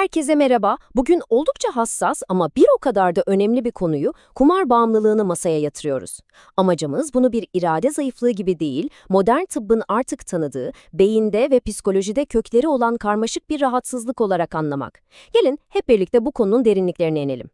Herkese merhaba. Bugün oldukça hassas ama bir o kadar da önemli bir konuyu kumar bağımlılığını masaya yatırıyoruz. Amacımız bunu bir irade zayıflığı gibi değil, modern tıbbın artık tanıdığı, beyinde ve psikolojide kökleri olan karmaşık bir rahatsızlık olarak anlamak. Gelin hep birlikte bu konunun derinliklerine inelim.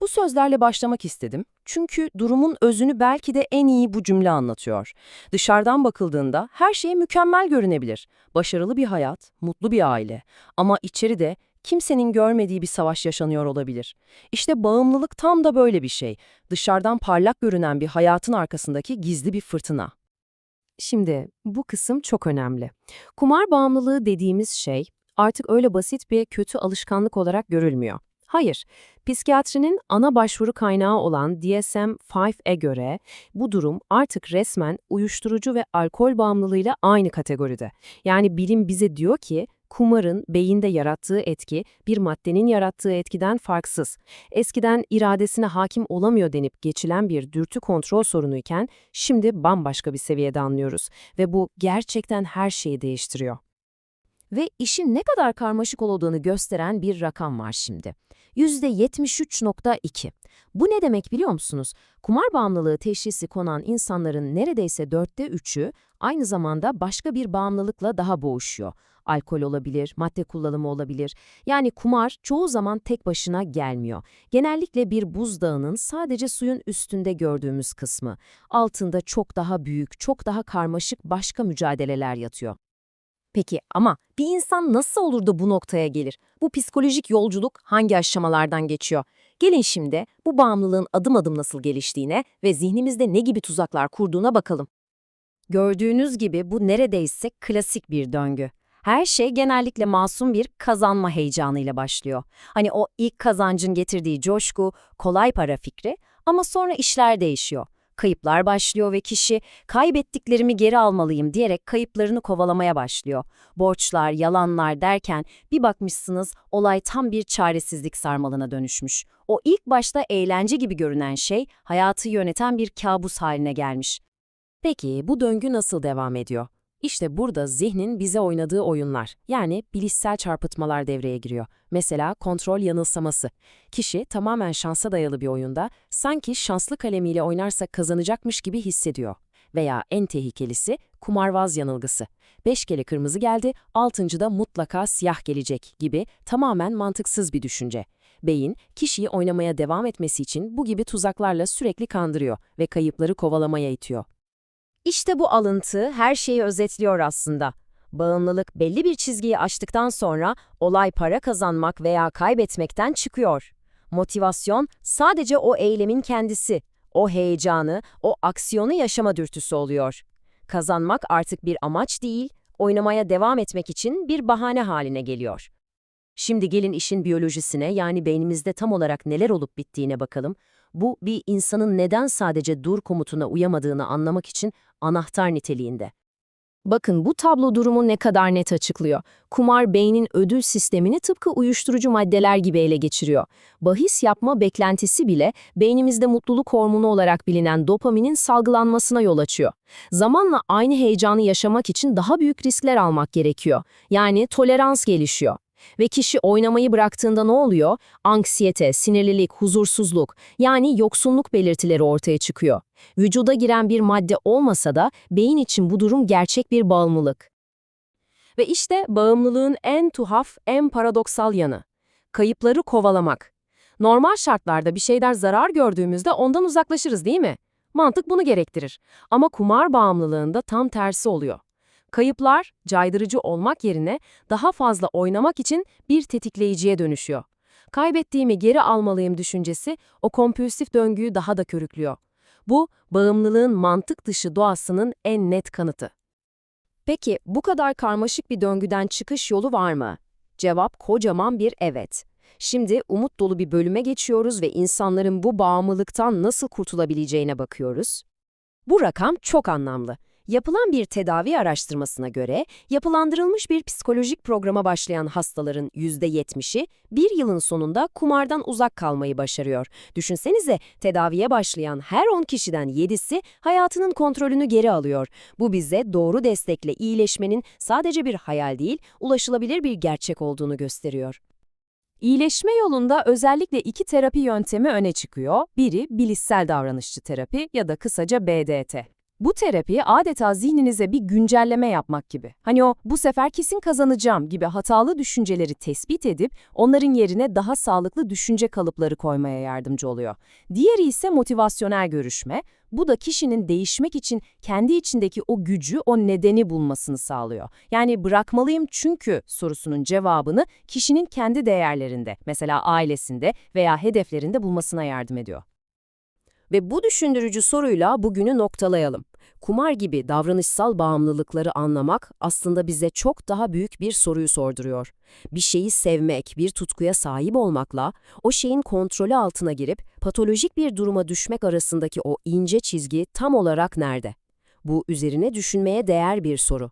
Bu sözlerle başlamak istedim. Çünkü durumun özünü belki de en iyi bu cümle anlatıyor. Dışarıdan bakıldığında her şey mükemmel görünebilir. Başarılı bir hayat, mutlu bir aile. Ama içeride kimsenin görmediği bir savaş yaşanıyor olabilir. İşte bağımlılık tam da böyle bir şey. Dışarıdan parlak görünen bir hayatın arkasındaki gizli bir fırtına. Şimdi bu kısım çok önemli. Kumar bağımlılığı dediğimiz şey artık öyle basit bir kötü alışkanlık olarak görülmüyor. Hayır, psikiyatrinin ana başvuru kaynağı olan DSM-5'e göre bu durum artık resmen uyuşturucu ve alkol bağımlılığıyla aynı kategoride. Yani bilim bize diyor ki kumarın beyinde yarattığı etki bir maddenin yarattığı etkiden farksız. Eskiden iradesine hakim olamıyor denip geçilen bir dürtü kontrol sorunuyken şimdi bambaşka bir seviyede anlıyoruz ve bu gerçekten her şeyi değiştiriyor. Ve işin ne kadar karmaşık olduğunu gösteren bir rakam var şimdi. %73.2. Bu ne demek biliyor musunuz? Kumar bağımlılığı teşhisi konan insanların neredeyse dörtte üçü aynı zamanda başka bir bağımlılıkla daha boğuşuyor. Alkol olabilir, madde kullanımı olabilir. Yani kumar çoğu zaman tek başına gelmiyor. Genellikle bir buzdağının sadece suyun üstünde gördüğümüz kısmı. Altında çok daha büyük, çok daha karmaşık başka mücadeleler yatıyor. Peki ama bir insan nasıl olur da bu noktaya gelir? Bu psikolojik yolculuk hangi aşamalardan geçiyor? Gelin şimdi bu bağımlılığın adım adım nasıl geliştiğine ve zihnimizde ne gibi tuzaklar kurduğuna bakalım. Gördüğünüz gibi bu neredeyse klasik bir döngü. Her şey genellikle masum bir kazanma heyecanıyla başlıyor. Hani o ilk kazancın getirdiği coşku, kolay para fikri ama sonra işler değişiyor. Kayıplar başlıyor ve kişi kaybettiklerimi geri almalıyım diyerek kayıplarını kovalamaya başlıyor. Borçlar, yalanlar derken bir bakmışsınız olay tam bir çaresizlik sarmalına dönüşmüş. O ilk başta eğlence gibi görünen şey hayatı yöneten bir kabus haline gelmiş. Peki bu döngü nasıl devam ediyor? İşte burada zihnin bize oynadığı oyunlar, yani bilişsel çarpıtmalar devreye giriyor. Mesela kontrol yanılsaması. Kişi tamamen şansa dayalı bir oyunda sanki şanslı kalemiyle oynarsa kazanacakmış gibi hissediyor. Veya en tehlikelisi kumarbaz yanılgısı. Beş kere kırmızı geldi, altıncıda mutlaka siyah gelecek gibi tamamen mantıksız bir düşünce. Beyin, kişiyi oynamaya devam etmesi için bu gibi tuzaklarla sürekli kandırıyor ve kayıpları kovalamaya itiyor. İşte bu alıntı her şeyi özetliyor aslında. Bağımlılık belli bir çizgiyi aştıktan sonra olay para kazanmak veya kaybetmekten çıkıyor. Motivasyon sadece o eylemin kendisi, o heyecanı, o aksiyonu yaşama dürtüsü oluyor. Kazanmak artık bir amaç değil, oynamaya devam etmek için bir bahane haline geliyor. Şimdi gelin işin biyolojisine yani beynimizde tam olarak neler olup bittiğine bakalım. Bu bir insanın neden sadece dur komutuna uyamadığını anlamak için anahtar niteliğinde. Bakın bu tablo durumu ne kadar net açıklıyor. Kumar beynin ödül sistemini tıpkı uyuşturucu maddeler gibi ele geçiriyor. Bahis yapma beklentisi bile beynimizde mutluluk hormonu olarak bilinen dopaminin salgılanmasına yol açıyor. Zamanla aynı heyecanı yaşamak için daha büyük riskler almak gerekiyor. Yani tolerans gelişiyor. Ve kişi oynamayı bıraktığında ne oluyor? Anksiyete, sinirlilik, huzursuzluk yani yoksunluk belirtileri ortaya çıkıyor. Vücuda giren bir madde olmasa da beyin için bu durum gerçek bir bağımlılık. Ve işte bağımlılığın en tuhaf, en paradoksal yanı. Kayıpları kovalamak. Normal şartlarda bir şeyden zarar gördüğümüzde ondan uzaklaşırız değil mi? Mantık bunu gerektirir. Ama kumar bağımlılığında tam tersi oluyor. Kayıplar, caydırıcı olmak yerine daha fazla oynamak için bir tetikleyiciye dönüşüyor. Kaybettiğimi geri almalıyım düşüncesi o kompülsif döngüyü daha da körüklüyor. Bu, bağımlılığın mantık dışı doğasının en net kanıtı. Peki bu kadar karmaşık bir döngüden çıkış yolu var mı? Cevap kocaman bir evet. Şimdi umut dolu bir bölüme geçiyoruz ve insanların bu bağımlılıktan nasıl kurtulabileceğine bakıyoruz. Bu rakam çok anlamlı. Yapılan bir tedavi araştırmasına göre yapılandırılmış bir psikolojik programa başlayan hastaların %70'i bir yılın sonunda kumardan uzak kalmayı başarıyor. Düşünsenize tedaviye başlayan her 10 kişiden 7'si hayatının kontrolünü geri alıyor. Bu bize doğru destekle iyileşmenin sadece bir hayal değil, ulaşılabilir bir gerçek olduğunu gösteriyor. İyileşme yolunda özellikle iki terapi yöntemi öne çıkıyor. Biri bilişsel davranışçı terapi ya da kısaca BDT. Bu terapi adeta zihninize bir güncelleme yapmak gibi. Hani o bu sefer kesin kazanacağım gibi hatalı düşünceleri tespit edip onların yerine daha sağlıklı düşünce kalıpları koymaya yardımcı oluyor. Diğeri ise motivasyonel görüşme. Bu da kişinin değişmek için kendi içindeki o gücü, o nedeni bulmasını sağlıyor. Yani bırakmalıyım çünkü sorusunun cevabını kişinin kendi değerlerinde, mesela ailesinde veya hedeflerinde bulmasına yardım ediyor. Ve bu düşündürücü soruyla bugünü noktalayalım. Kumar gibi davranışsal bağımlılıkları anlamak aslında bize çok daha büyük bir soruyu sorduruyor. Bir şeyi sevmek, bir tutkuya sahip olmakla o şeyin kontrolü altına girip patolojik bir duruma düşmek arasındaki o ince çizgi tam olarak nerede? Bu üzerine düşünmeye değer bir soru.